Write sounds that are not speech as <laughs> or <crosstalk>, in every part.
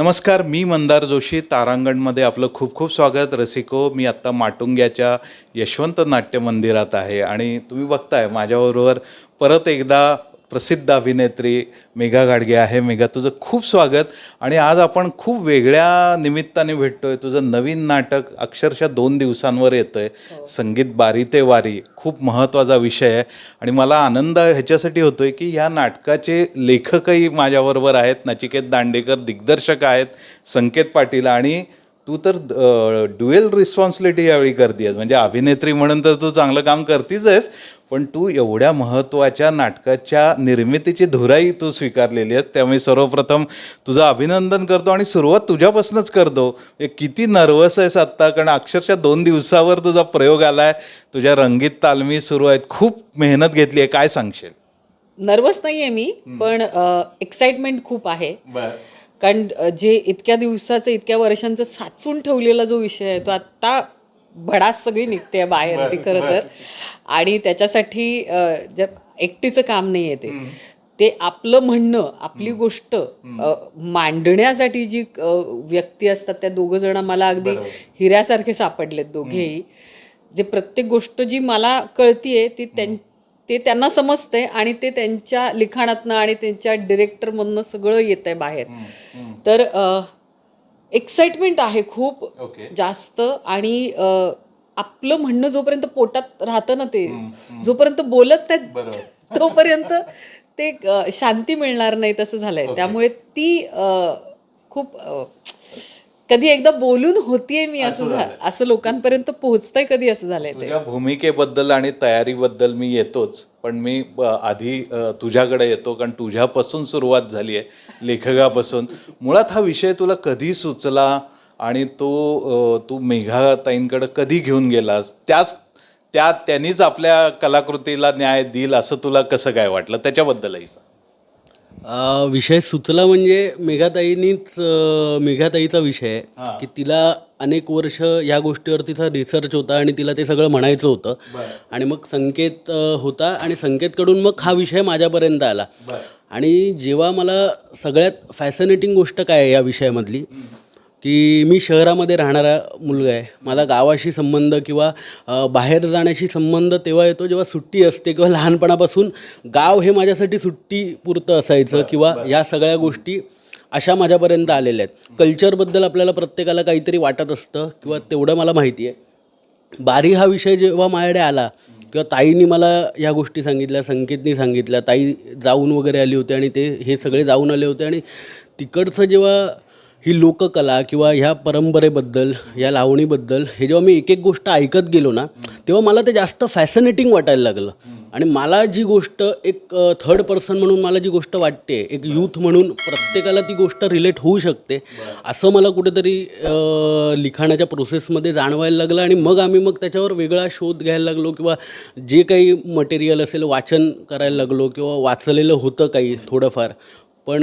नमस्कार मी मंदार जोशी तारांगणमध्ये आपलं खूप खूप स्वागत. रसिको मी आत्ता माटुंग्याच्या यशवंत नाट्य मंदिरात आहे आणि तुम्ही बघताय माझ्याबरोबर परत एकदा प्रसिद्ध अभिनेत्री मेघा गाडगे आहे. मेघा तुझं खूप स्वागत. आणि आज आपण खूप वेगळ्या निमित्ताने भेटतोय. तुझं नवीन नाटक अक्षरशः दोन दिवसांवर येतंय. संगीत बारी ते वारी खूप महत्त्वाचा विषय आहे. आणि मला आनंद ह्याच्यासाठी होतोय की या नाटकाचे लेखकही माझ्याबरोबर आहेत. नचिकेत दांडेकर दिग्दर्शक आहेत. संकेत पाटील आणि तू तर ड्युएल रिस्पॉन्सिबिलिटी यावेळी करतेस म्हणजे अभिनेत्री म्हणून तर तू चांगलं काम करतीच आहेस पण तू एवढ्या महत्त्वाच्या नाटकाच्या निर्मितीची धुराई तू स्वीकारलेली आहेस. त्यामुळे सर्वप्रथम तुझं अभिनंदन करतो आणि सुरुवात तुझ्यापासूनच करतो. किती नर्वस आहेस आत्ता कारण अक्षरशः दोन दिवसावर तुझा प्रयोग आला आहे तुझ्या रंगीत तालमी सुरू आहेत. खूप मेहनत घेतली आहे काय सांगशील? नर्वस नाहीये मी पण एक्साइटमेंट खूप आहे. बर. कारण जे इतक्या दिवसाचं इतक्या वर्षांचं साचून ठेवलेला जो विषय आहे तो आत्ता भडास सगळी निघते बाहेर ती खरं तर. आणि त्याच्यासाठी एकटीचं काम नाही आहे ते. ते आपलं म्हणणं आपली गोष्ट मांडण्यासाठी जी व्यक्ती असतात त्या दोघं जण मला अगदी हिऱ्यासारखे सापडलेत दोघेही. जे प्रत्येक गोष्ट जी मला कळतीये ती त्यां ते त्यांना समजतंय आणि ते त्यांच्या लिखाणातनं आणि त्यांच्या डिरेक्टरमधनं सगळं येत आहे बाहेर तर एक्साइटमेंट आहे खूप जास्त आणि आपलं म्हणणं जोपर्यंत पोटात राहतं ना ते जोपर्यंत बोलत नाहीत <laughs> तोपर्यंत ते शांती मिळणार नाही तसं झालंय. त्यामुळे ती खूप कधी एकदा बोलून होतीये मी असं झा- असं लोकांपर्यंत पोहोचतंय कधी असं झालंय ते? तुझ्या भूमिकेबद्दल आणि तयारीबद्दल मी येतोच पण मी आधी तुझ्याकडे येतो कारण तुझ्यापासून सुरुवात झाली आहे लेखकापासून. मुळात हा विषय तुला कधी सुचला आणि तो तू मेघाताईंकडे कधी घेऊन गेलास? त्याच त्या त्यांनीच आपल्या कलाकृतीला न्याय देईल असं तुला कसं काय वाटलं? त्याच्याबद्दलही सांग. विषय सुचला म्हणजे मेघाताईनीच मेघाताईचा विषय आहे की तिला अनेक वर्ष या गोष्टीवर तिचा रिसर्च होता आणि तिला ते सगळं म्हणायचं होतं. आणि मग संकेत होता आणि संकेतकडून मग हा विषय माझ्यापर्यंत आला. आणि जेव्हा मला सगळ्यात फॅसिनेटिंग गोष्ट काय आहे या विषयामधली की मी शहरामध्ये राहणारा मुलगा आहे. माझा गावाशी संबंध किंवा बाहेर जाण्याशी संबंध तेव्हा येतो जेव्हा सुट्टी असते किंवा लहानपणापासून गाव हे माझ्यासाठी सुट्टी पुरतं असायचं किंवा या सगळ्या गोष्टी अशा माझ्यापर्यंत आलेल्या आहेत. कल्चरबद्दल आपल्याला प्रत्येकाला काहीतरी वाटत असतं किंवा तेवढं मला माहिती आहे. बारी हा विषय जेव्हा माझ्याकडे आला किंवा ताईनी मला या गोष्टी सांगितल्या संकेतनी सांगितल्या ताई जाऊन वगैरे आली होती आणि ते हे सगळे जाऊन आले होते आणि तिकडचं जेव्हा ही लोककला किंवा ह्या परंपरेबद्दल या लावणीबद्दल हे जेव्हा मी एक एक गोष्ट ऐकत गेलो ना तेव्हा मला ते जास्त फॅसिनेटिंग वाटायला लागलं. आणि मला जी गोष्ट एक थर्ड पर्सन म्हणून मला जी गोष्ट वाटते एक यूथ म्हणून प्रत्येकाला ती गोष्ट रिलेट होऊ शकते असं मला कुठेतरी लिखाणाच्या प्रोसेसमध्ये जाणवायला लागलं आणि मग आम्ही मग त्याच्यावर वेगळा शोध घ्यायला लागलो किंवा जे काही मटेरियल असेल वाचन करायला लागलो किंवा वाचलेलं होतं काही थोडंफार. पण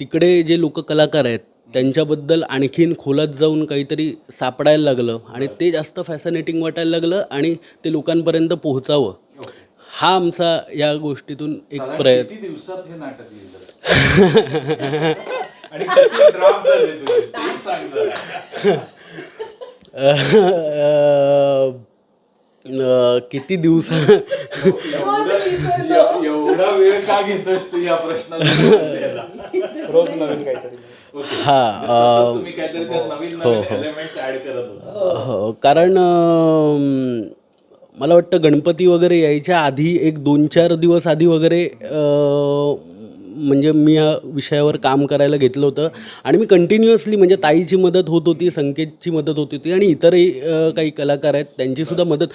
तिकडे जे लोककलाकार आहेत त्यांच्याबद्दल आणखीन खोलात जाऊन काहीतरी सापडायला लागलं आणि ते जास्त फॅसिनेटिंग वाटायला लागलं आणि ते लोकांपर्यंत पोहोचावं. हा आमचा या गोष्टीतून एक प्रयत्न किती दिवसात हे नाटक दिवस एव- एवढा वेळ का घेतोस तू या प्रश्नाला रोज नवीन काहीतरी. हा, करत होता. हो कारण मला वाटतं गणपती वगैरे यायच्या आधी एक दोन चार दिवस आधी वगैरे म्हणजे मी या विषयावर काम करायला घेतलं होतं. आणि मी कंटिन्युअसली म्हणजे ताईची मदत होत होती संकेतची मदत होत होती आणि इतरही काही कलाकार आहेत त्यांचीसुद्धा मदत.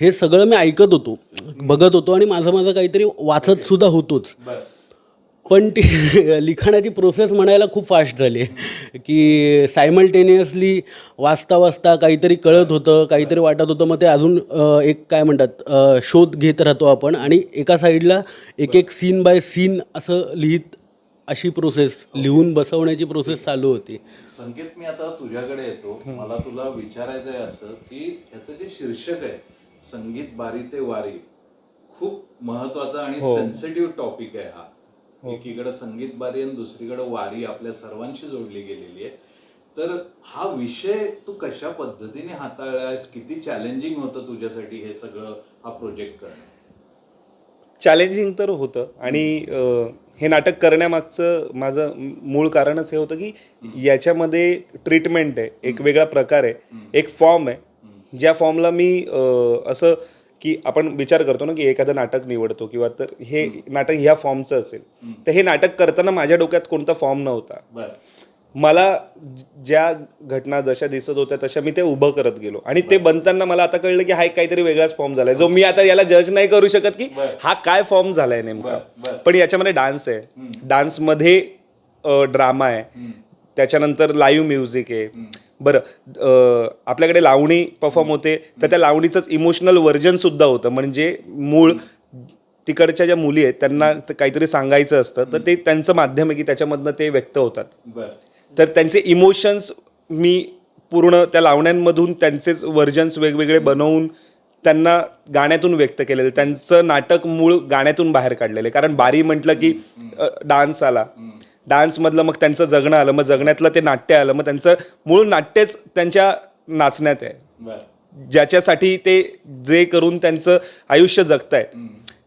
हे सगळं मी ऐकत होतो बघत होतो आणि माझं माझं काहीतरी वाचत सुद्धा होतोच. पण ती <laughs> लिखाणाची प्रोसेस म्हणायला खूप फास्ट झाली आहे. की सायमल्टेनियसली वाचता वाचता काहीतरी कळत होतं काहीतरी वाटत होतं. मग ते अजून एक काय म्हणतात शोध घेत राहतो आपण. आणि एका साईडला एक एक सीन बाय सीन असं लिहित अशी प्रोसेस लिहून बसवण्याची प्रोसेस चालू होती. संकेत मी आता तुझ्याकडे येतो. मला तुला विचारायचं आहे असं की ह्याचं जे शीर्षक आहे संगीत बारी ते वारी खूप महत्त्वाचा आणि सेन्सिटिव्ह टॉपिक आहे हा. एकीकडे संगीत बारी आणि दुसरीकडे वारी आपल्या सर्वांशी जोडली गेलेली आहे. तर हा विषय तू कशा पद्धतीने हाताळलास किती चॅलेंजिंग होतं तुझ्यासाठी हे सगळं हा प्रोजेक्ट करणं? चॅलेंजिंग तर होतं आणि हे नाटक करण्यामागचं माझं मूळ कारणच हे होतं की याच्यामध्ये ट्रीटमेंट आहे. एक वेगळा प्रकार आहे. एक फॉर्म आहे. ज्या फॉर्मला मी असं की आपण विचार करतो ना की एखादं नाटक निवडतो किंवा तर हे नाटक ह्या फॉर्मचं असेल. तर हे नाटक करताना माझ्या डोक्यात कोणता फॉर्म नव्हता. मला ज्या घटना जशा दिसत होत्या तशा मी ते उभं करत गेलो. आणि ते बनताना मला आता कळलं की हा एक काहीतरी वेगळाच फॉर्म झालाय. जो मी आता याला जज नाही करू शकत की हा काय फॉर्म झालाय नेमका. पण याच्यामध्ये डान्स आहे. डान्समध्ये ड्रामा आहे. त्याच्यानंतर लाईव्ह म्युझिक आहे. बरं आपल्याकडे लावणी परफॉर्म होते तर त्या लावणीचंच इमोशनल व्हर्जन सुद्धा होतं. म्हणजे मूळ तिकडच्या ज्या मुली आहेत त्यांना काहीतरी सांगायचं असतं तर ते त्यांचं माध्यम आहे की त्याच्यामधनं ते व्यक्त होतात. तर त्यांचे इमोशन्स मी पूर्ण त्या लावण्यांमधून त्यांचेच व्हर्जन्स वेगवेगळे बनवून त्यांना गाण्यातून व्यक्त केलेले. त्यांचं नाटक मूळ गाण्यातून बाहेर काढलेलं आहे. कारण बारी म्हटलं की डान्स आला. डान्समधलं मग त्यांचं जगणं आलं मग जगण्यातलं ते नाट्य आलं मग त्यांचं मूळ नाट्यच त्यांच्या नाचण्यात आहे. ज्याच्यासाठी ते जे करून त्यांचं आयुष्य जगतायत.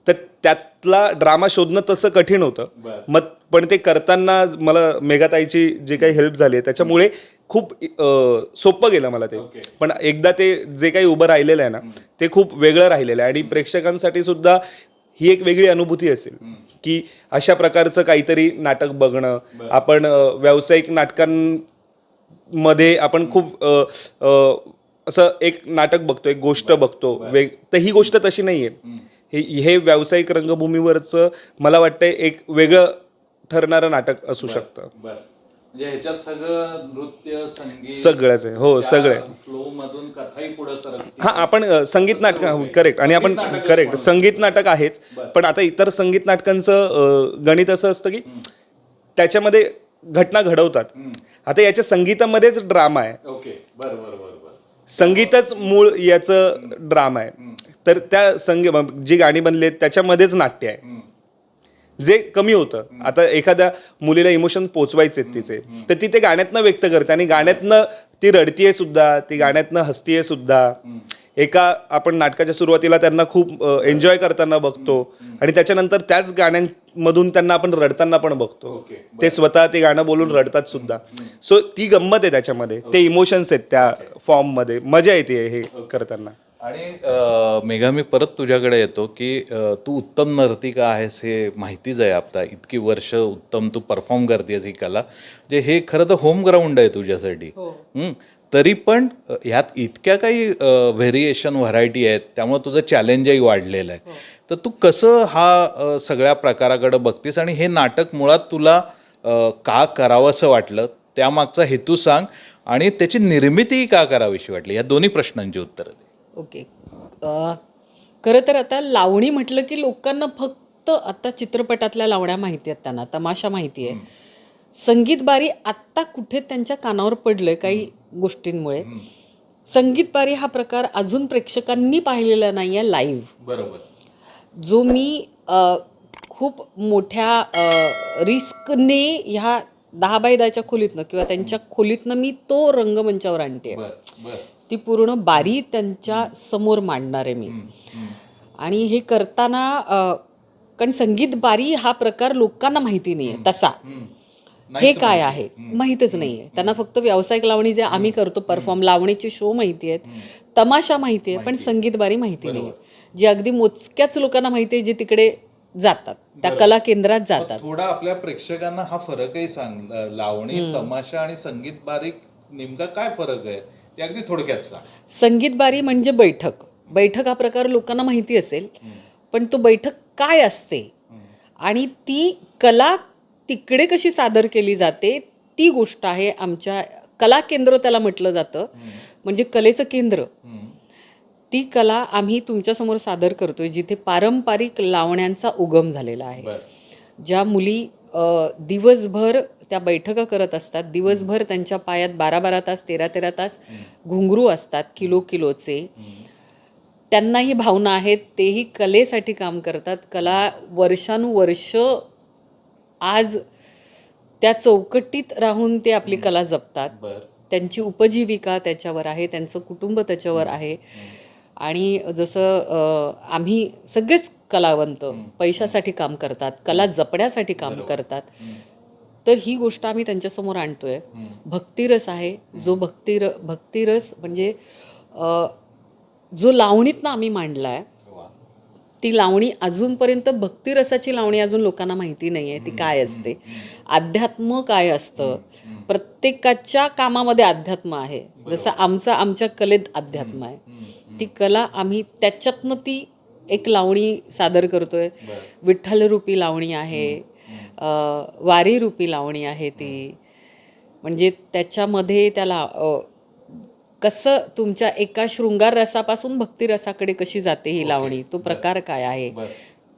तर त्यातला ड्रामा शोधणं तसं कठीण होतं. मग पण ते करताना मला मेघाताईची जी काही हेल्प झाली आहे त्याच्यामुळे खूप सोपं गेलं मला ते. पण एकदा ते जे काही उभं राहिलेलं आहे ना ते खूप वेगळं राहिलेलं आहे. आणि प्रेक्षकांसाठी सुद्धा ही एक वेगळी अनुभूती असेल. की अशा प्रकारचं काहीतरी नाटक बघणं आपण व्यावसायिक नाटकांमध्ये आपण खूप असं एक नाटक बघतो एक गोष्ट बघतो. वेग तर ही गोष्ट तशी नाहीये. हे हे व्यावसायिक रंगभूमीवरचं मला वाटतंय एक वेगळं ठरणारं नाटक असू शकतं. म्हणजे ह्याच्यात सगळं नृत्य संगीत सगळंच आहे. हो सगळं फ्लो मधून कथाही पुढे सरकते हा आपण अ, संगीत नाटक करेक्ट आणि आपण संगीत नाटकच करेक्ट म्हणू. संगीत नाटक आहेच पण आता इतर संगीत नाटकांचं अ, गणित असं असतं की त्याच्यामध्ये घटना घडवतात. आता याच्या संगीतामध्येच ड्रामा आहे. ओके. बर बर बर बर. संगीतच मूळ याचं ड्रामा आहे. तर त्या संगी जी गाणी बनली आहेत त्याच्यामध्येच नाट्य आहे. जे कमी होतं. आता एखाद्या मुलीला इमोशन पोचवायचे तिचे. तर ती ते गाण्यातनं व्यक्त करते आणि गाण्यातनं ती रडतीये सुद्धा ती गाण्यातनं हसतीये सुद्धा. एका आपण नाटकाच्या सुरुवातीला त्यांना खूप एन्जॉय करताना बघतो आणि त्याच्यानंतर त्याच गाण्यांमधून त्यांना आपण रडताना पण बघतो. ते स्वतः ते गाणं बोलून रडतात सुद्धा. सो ती गंमत आहे त्याच्यामध्ये. ते इमोशन्स आहेत त्या फॉर्ममध्ये मजा येते हे करताना. आणि मेघा मी परत तुझ्याकडे येतो की तू उत्तम नर्तिका आहेस हे माहितीच आहे आता. इतकी वर्ष उत्तम तू परफॉर्म करतेस ही कला. म्हणजे हे खरं तर होम ग्राउंड आहे तुझ्यासाठी. हं. तरी पण ह्यात इतक्या काही व्हेरिएशन व्हरायटी आहेत त्यामुळे तुझं चॅलेंजही वाढलेलं आहे. तर तू कसं हा सगळ्या प्रकाराकडे बघतेस आणि हे नाटक मुळात तुला का करावंसं वाटलं? त्यामागचा हेतू सांग आणि त्याची निर्मितीही का करावीशी वाटली? या दोन्ही प्रश्नांची उत्तरं दे. ओके. खरं तर आता लावणी म्हटलं की लोकांना फक्त आता चित्रपटातल्या लावण्या माहिती आहेत त्यांना तमाशा माहिती आहे. संगीत बारी आत्ता कुठे त्यांच्या कानावर पडलंय काही गोष्टींमुळे. संगीत बारी हा प्रकार अजून प्रेक्षकांनी पाहिलेला नाही आहे लाईव्ह बरोबर. जो मी खूप मोठ्या रिस्कने ह्या दहा बाय दहाच्या खोलीतनं किंवा त्यांच्या खोलीतनं मी तो रंगमंचावर आणते ती पूर्ण बारी त्यांच्यासमोर मांडणार आहे मी. आणि हे करताना कारण संगीत बारी हा प्रकार लोकांना माहिती नाही आहे तसा. हे काय आहे? माहीतच नाही आहे त्यांना फक्त व्यावसायिक लावणी जे आम्ही करतो परफॉर्म लावणीचे शो माहिती आहेत तमाशा माहिती आहे पण संगीत बारी माहिती नाही आहे जे अगदी मोजक्याच लोकांना माहिती आहे जे तिकडे जातात त्या कला केंद्रात जातात. थोडा आपल्या प्रेक्षकांना हा फरकही सांग लावणी तमाशा आणि संगीत बारीक नेमका काय फरक आहे? ते अगदी थोडक्यात सांग. संगीत बारी म्हणजे बैठक. बैठक हा प्रकार लोकांना माहिती असेल पण तो बैठक काय असते? आणि ती कला तिकडे कशी सादर केली जाते? ती गोष्ट आहे आमच्या कला केंद्र त्याला म्हटलं जातं. म्हणजे कलेचं केंद्र. ती कला आम्ही तुमच्यासमोर सादर करतोय जिथे पारंपरिक लावण्यांचा उगम झालेला आहे. ज्या मुली दिवसभर त्या बैठका करत असतात. दिवसभर त्यांच्या पायात बारा बारा तास तेरा तेरा तास घुंगरू असतात किलो किलोचे. त्यांनाही भावना आहेत तेही कलेसाठी काम करतात. कला वर्षानुवर्ष आज त्या चौकटीत राहून ते आपली कला जपतात. त्यांची उपजीविका त्याच्यावर आहे त्यांचं कुटुंब त्याच्यावर आहे. आणि जसं आम्ही सगळेच कलावंत पैशासाठी काम करतात कला जपण्यासाठी काम करतात. तर ही गोष्ट आम्ही त्यांच्यासमोर आणतोय. भक्तिरस आहे. जो भक्तिर भक्तिरस म्हणजे जो लावणीतनं आम्ही मांडला आहे ती लावणी अजूनपर्यंत भक्तिरसाची लावणी अजून लोकांना माहिती नाही आहे ती काय असते? अध्यात्म काय असतं? प्रत्येकाच्या कामामध्ये अध्यात्म आहे. जसं आमचं आमच्या कलेत अध्यात्म आहे. ती कला आम्ही त्याच्यातनं ती एक लावणी सादर करतोय. विठ्ठलरूपी लावणी आहे. अं, वारीरूपी लावणी आहे ती. म्हणजे त्याच्यामध्ये त्याला कसं तुमच्या एका शृंगार रसापासून भक्ती रसाकडे कशी जाते ही लावणी? तो प्रकार काय आहे?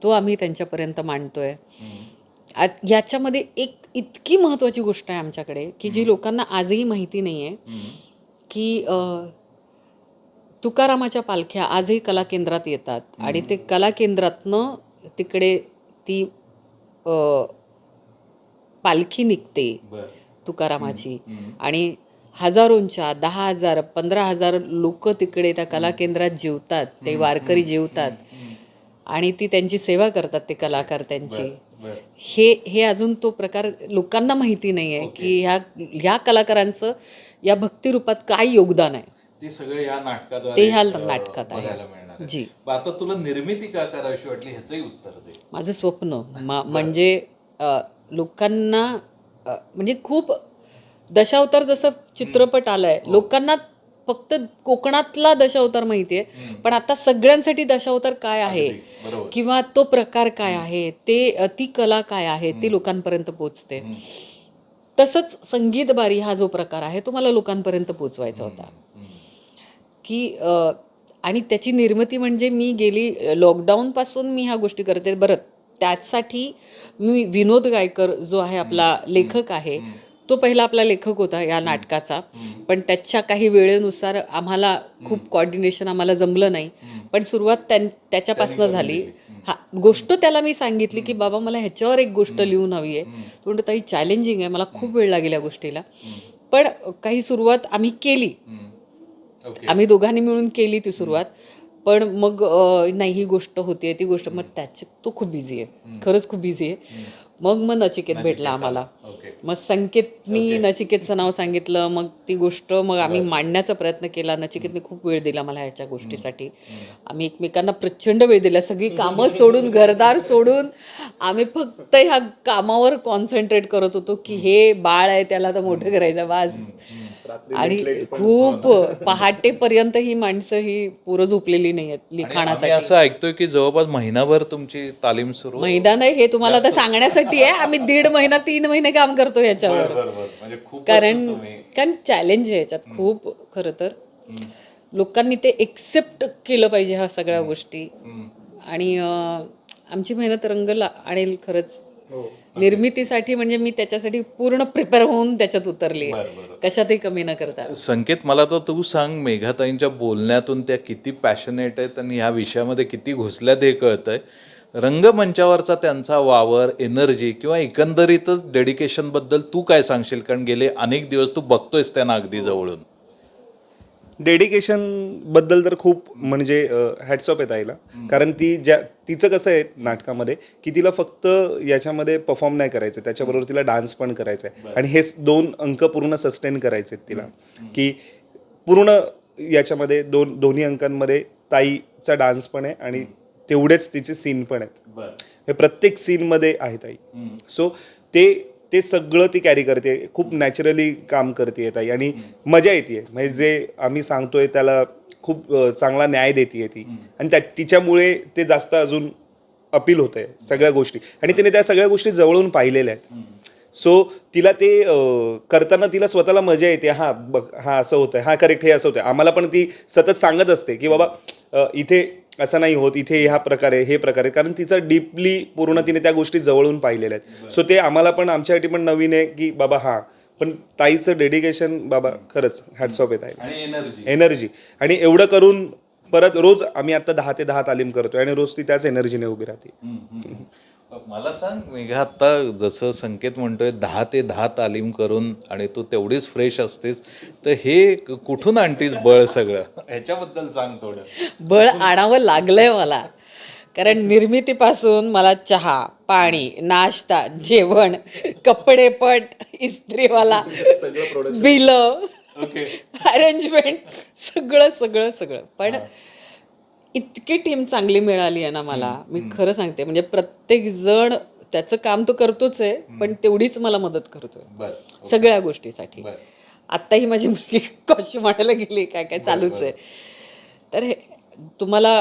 तो आम्ही त्यांच्यापर्यंत मांडतोय. याच्यामध्ये एक इतकी महत्वाची गोष्ट आहे आमच्याकडे की जी लोकांना आजही माहिती नाही आहे की तुकारामाच्या पालख्या आजही कला केंद्रात येतात. आणि ते कला केंद्रातनं तिकडे ती पालखी निघते तुकारामाची. आणि हजारोंच्या दहा हजार पंधरा हजार लोक तिकडे त्या कला केंद्रात जेवतात ते वारकरी जेवतात. आणि ती त्यांची सेवा करतात ते कलाकार त्यांची. हे हे अजून तो प्रकार लोकांना माहिती नाही आहे की ह्या ह्या कलाकारांचं या भक्तिरूपात काय योगदान आहे. ते सगळे या नाटकाद्वारे ते ह्या नाटकात आहे. आहे. जी. आता तुला निर्मिती का करावीशी वाटली ह्याचंही उत्तर दे. माझं स्वप्न म्हणजे लोकांना म्हणजे खूप दशावतार जसं चित्रपट आलाय लोकांना फक्त कोकणातला दशावतार माहितीये पण आता सगळ्यांसाठी दशावतार काय आहे? किंवा तो प्रकार काय आहे? ते ती कला काय आहे? ती लोकांपर्यंत पोचते. तसंच संगीत बारी हा जो प्रकार आहे तो मला लोकांपर्यंत पोचवायचा होता. की आणि त्याची निर्मिती म्हणजे मी गेली लॉकडाऊनपासून मी ह्या गोष्टी करते बरं त्यासाठी मी विनोद गायकर जो आहे आपला लेखक आहे तो पहिला आपला लेखक होता या नाटकाचा. पण त्याच्या काही वेळेनुसार आम्हाला खूप कॉर्डिनेशन आम्हाला जमलं नाही. पण सुरुवात त्यां त्याच्यापासून झाली. हा गोष्ट त्याला मी सांगितली की बाबा मला ह्याच्यावर एक गोष्ट लिहून हवी आहे. तो म्हणतो ताई चॅलेंजिंग आहे. मला खूप वेळ लागेल या गोष्टीला. पण काही सुरुवात आम्ही केली. आम्ही दोघांनी मिळून केली ती सुरुवात. पण मग नाही ही गोष्ट होतीये ती गोष्ट मग त्याची तो खूप बिझी आहे. खरंच खूप बिझी आहे. मग मग नचिकेत भेटला आम्हाला. मग संकेतनी नचिकेतचं नाव सांगितलं. मग ती गोष्ट मग आम्ही मांडण्याचा प्रयत्न केला. नचिकेतने खूप वेळ दिला मला ह्याच्या गोष्टीसाठी. आम्ही एकमेकांना प्रचंड वेळ दिला. सगळी कामं <laughs> सोडून घरदार सोडून आम्ही फक्त ह्या कामावर कॉन्सन्ट्रेट करत होतो की हे बाळ आहे त्याला तर मोठं करायचं. वास आणि खूप पहाटेपर्यंत ही माणसं ही पुरं झोपलेली नाही आहेत लिखाणासाठी. असं ऐकतोय की जवळपास महिनाभर तुमची तालीम सुरू मैदान आहे हे तुम्हाला आता सांगण्यासाठी आहे आम्ही दीड महिना तीन महिने काम करतो याच्यावर. म्हणजे खूप कारण कारण चॅलेंज आहे याच्यात खूप खरं तर. लोकांनी ते एक्सेप्ट केलं पाहिजे ह्या सगळ्या गोष्टी. आणि आमची मेहनत रंग आणेल खरंच. निर्मितीसाठी म्हणजे मी त्याच्यासाठी पूर्ण प्रिपेअर होऊन त्याच्यात उतरली. कशातही कमी न करता. संकेत मला तर तू सांग मेघाताईंच्या बोलण्यातून त्या किती पॅशनेट आहेत आणि ह्या विषयामध्ये किती घुसल्यात हे कळतंय. रंगमंचावरचा त्यांचा वावर एनर्जी किंवा एकंदरीतच डेडिकेशनबद्दल तू काय सांगशील? कारण गेले अनेक दिवस तू बघतोयस त्यांना अगदी जवळून. डेडिकेशनबद्दल तर खूप म्हणजे हॅट्स ऑफ आहे ताईला कारण ती ज्या तिचं कसं आहे नाटकामध्ये की तिला फक्त याच्यामध्ये परफॉर्म नाही करायचं त्याच्याबरोबर तिला डान्स पण करायचा आहे आणि हे दोन अंक पूर्ण सस्टेन करायचे आहेत तिला. की पूर्ण याच्यामध्ये दोन दोन्ही अंकांमध्ये ताईचा डान्स पण आहे आणि तेवढेच तिचे सीन पण आहेत. हे प्रत्येक सीनमध्ये आहे ताई सो ते ते सगळं ती कॅरी करते. खूप नॅचरली काम करते ताई. आणि मजा येते. म्हणजे जे आम्ही सांगतोय त्याला खूप चांगला न्याय देते ती. आणि त्या तिच्यामुळे ते जास्त अजून अपील होत आहे सगळ्या गोष्टी. आणि तिने त्या सगळ्या गोष्टी जवळून पाहिलेल्या आहेत. सो तिला ते करताना तिला स्वतःला मजा येते. हा बघ हा असं होतंय. हा करेक्ट हे असं होतंय. आम्हाला पण ती सतत सांगत असते की बाबा इथे असं नाही होत इथे ह्या प्रकारे हे प्रकारे कारण तिचं डीपली पूर्ण तिने त्या गोष्टी जवळून पाहिलेल्या आहेत. सो ते आम्हाला पण आमच्यासाठी पण नवीन आहे की बाबा हा. पण ताईचं डेडिकेशन बाबा खरंच हॅट्स ऑफ येत आहे एनर्जी एनर्जी आणि एवढं करून परत रोज आम्ही आता दहा ते दहा तालीम करतोय आणि रोज ती त्याच एनर्जीने उभी राहते. मला सांग मेघा आता जसं संकेत म्हणतोय दहा ते दहा तालीम करून आणि तू तेवढीच फ्रेश असतेस तर हे कुठून आणतीस बळ सगळं? ह्याच्याबद्दल सांग थोडं. बळ आणावं लागलंय मला. कारण निर्मितीपासून मला चहा पाणी नाश्ता जेवण कपडे पट इस्त्रीवाला बिल ओके अरेंजमेंट सगळं सगळं सगळं. पण इतकी टीम चांगली मिळाली आहे ना मला. मी खरं सांगते म्हणजे प्रत्येक जण त्याचं काम तो करतोच आहे पण तेवढीच मला मदत करतोय. सगळ्या गोष्टीसाठी. बर. आत्ताही माझी मुलगी कॉस्ट्युम आणायला गेली काय काय चालूच आहे. तर हे तुम्हाला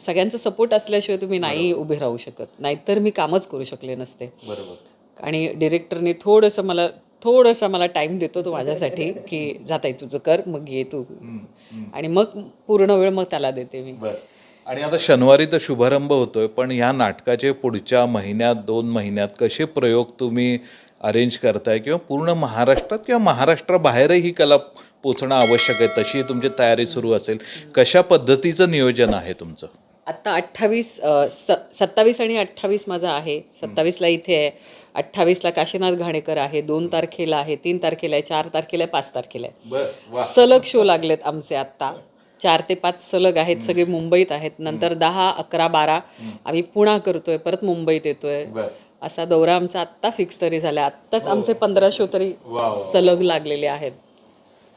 सगळ्यांचा सपोर्ट असल्याशिवाय तुम्ही नाही उभे राहू शकत. नाहीतर मी कामच करू शकले नसते. बरोबर. आणि डिरेक्टरने थोडंसं मला थोडंसं मला टाइम देतो तो माझ्यासाठी की जाताय तुझं कर मग ये तू. आणि मग पूर्ण वेळ मग त्याला देते मी. बर. आणि आता शनिवारी तर शुभारंभ होतोय पण ह्या नाटकाचे पुढच्या महिन्यात दोन महिन्यात कसे प्रयोग तुम्ही अरेंज करताय? किंवा पूर्ण महाराष्ट्रात किंवा महाराष्ट्राबाहेरही ही कला पोचणं आवश्यक आहे तशी तुमची तयारी सुरू असेल. कशा पद्धतीचं नियोजन आहे तुमचं? आत्ता अठ्ठावीस सत्तावीस आणि अठ्ठावीस माझा आहे. सत्तावीसला इथे आहे. अठ्ठावीसला काशीनाथ घाणेकर आहे. दोन तारखेला आहे तीन तारखेला आहे चार तारखेला आहे पाच तारखेला आहे. सलग शो लागलेत आमचे आत्ता चार ते पाच सलग आहेत सगळे मुंबईत आहेत. नंतर दहा अकरा बारा आम्ही पुणा करतोय परत मुंबईत येतोय. असा दौरा आमचा आत्ता फिक्स तरी झाला. आत्ताच आमचे पंधरा शो तरी सलग लागलेले आहेत.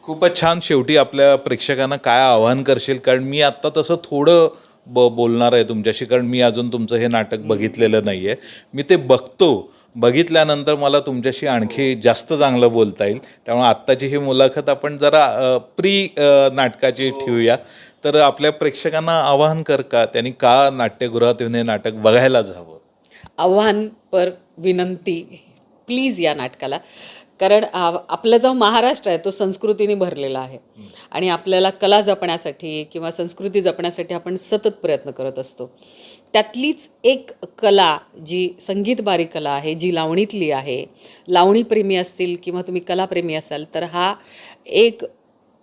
खूपच छान. शेवटी आपल्या प्रेक्षकांना काय आवाहन करशील? कारण मी आत्ता तसं थोडं ब बोलणार आहे तुमच्याशी कारण मी अजून तुमचं हे नाटक बघितलेलं नाही आहे मी ते बघतो. बघितल्यानंतर मला तुमच्याशी आणखी जास्त चांगलं बोलता येईल. त्यामुळे आत्ताची ही मुलाखत आपण जरा प्री नाटकाची ठेवूया. तर आपल्या प्रेक्षकांना आवाहन कर का? त्यांनी का नाट्यगृहात येऊन हे नाटक बघायलाच हवं? आव्हान पर विनंती प्लीज या नाटकाला. कारण आपला जो महाराष्ट्र आहे तो संस्कृतीने भरलेला आहे. आणि आपल्याला कला जपण्यासाठी किंवा संस्कृती जपण्यासाठी आपण सतत प्रयत्न करत असतो. त्यातलीच एक कला जी संगीत बारी कला आहे जी लावणीतली आहे लावणीप्रेमी असतील किंवा तुम्ही कलाप्रेमी असाल तर हा एक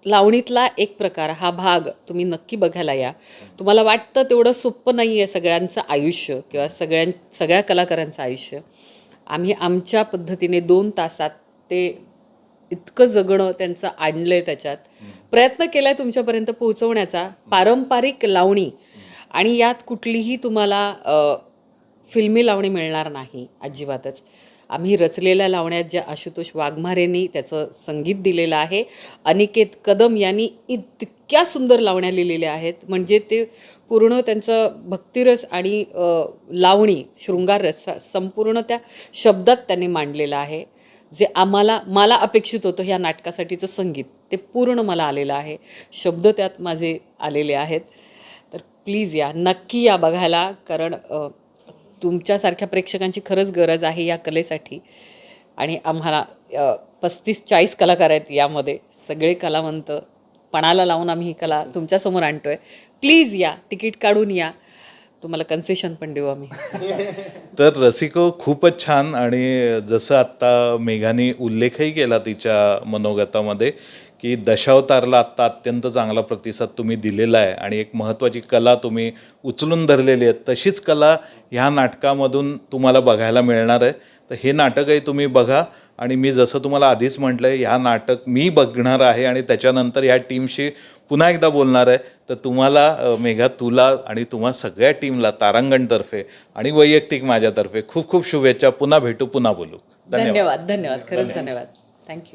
लावणीतला एक प्रकार हा भाग तुम्ही नक्की बघायला या. तुम्हाला वाटतं तेवढं सोपं नाही आहे सगळ्यांचं आयुष्य किंवा सगळ्यां सगळ्या कलाकारांचं आयुष्य. आम्ही आमच्या पद्धतीने दोन तासात ते इतकं जगणं त्यांचं आणलंय त्याच्यात. प्रयत्न केलाय तुमच्यापर्यंत पोहोचवण्याचा पारंपरिक लावणी. आणि यात कुठलीही तुम्हाला फिल्मी लावणी मिळणार नाही अजिबातच. आम्ही रचलेल्या लावण्यात ज्या आशुतोष वाघमारेंनी त्याचं संगीत दिलेलं आहे अनिकेत कदम यांनी इतक्या सुंदर लावण्या लिहिलेल्या आहेत. म्हणजे ते पूर्ण त्यांचं भक्तिरस आणि लावणी शृंगार रस संपूर्ण त्या शब्दात त्यांनी मांडलेलं आहे. जे आम्हाला मला अपेक्षित होतं ह्या नाटकासाठीचं संगीत ते पूर्ण मला आलेलं आहे. शब्द त्यात माझे आलेले आहेत. तर प्लीज या नक्की या बघायला कारण तुमच्यासारख्या प्रेक्षकांची खरंच गरज आहे या कलेसाठी. आणि आम्हाला पस्तीस चाळीस कलाकार आहेत यामध्ये. सगळे कलावंत पणाला लावून आम्ही ही कला तुमच्यासमोर आणतो आहे प्लीज या तिकीट काढून या. तुम्हाला कन्सेशन पण देऊ आम्ही. <laughs> तर रसिको खूपच छान आणि जसं आत्ता मेघाने उल्लेखही केला तिच्या मनोगतामध्ये की दशावतारला आत्ता अत्यंत चांगला प्रतिसाद तुम्ही दिलेला आहे आणि एक महत्त्वाची कला तुम्ही उचलून धरलेली आहे. तशीच कला ह्या नाटकामधून तुम्हाला बघायला मिळणार आहे. तर हे नाटकही तुम्ही बघा आणि मी जसं तुम्हाला आधीच म्हटलं आहे ह्या नाटक मी बघणार आहे आणि त्याच्यानंतर ह्या टीमशी पुन्हा एकदा बोलणार आहे. तर तुम्हाला मेघा तुला आणि तुम्हा सगळ्या टीमला तारांगणतर्फे आणि वैयक्तिक माझ्यातर्फे खूप खूप शुभेच्छा. पुन्हा भेटू पुन्हा बोलू. धन्यवाद. धन्यवाद धन्यवाद. खरंच धन्यवाद. थँक्यू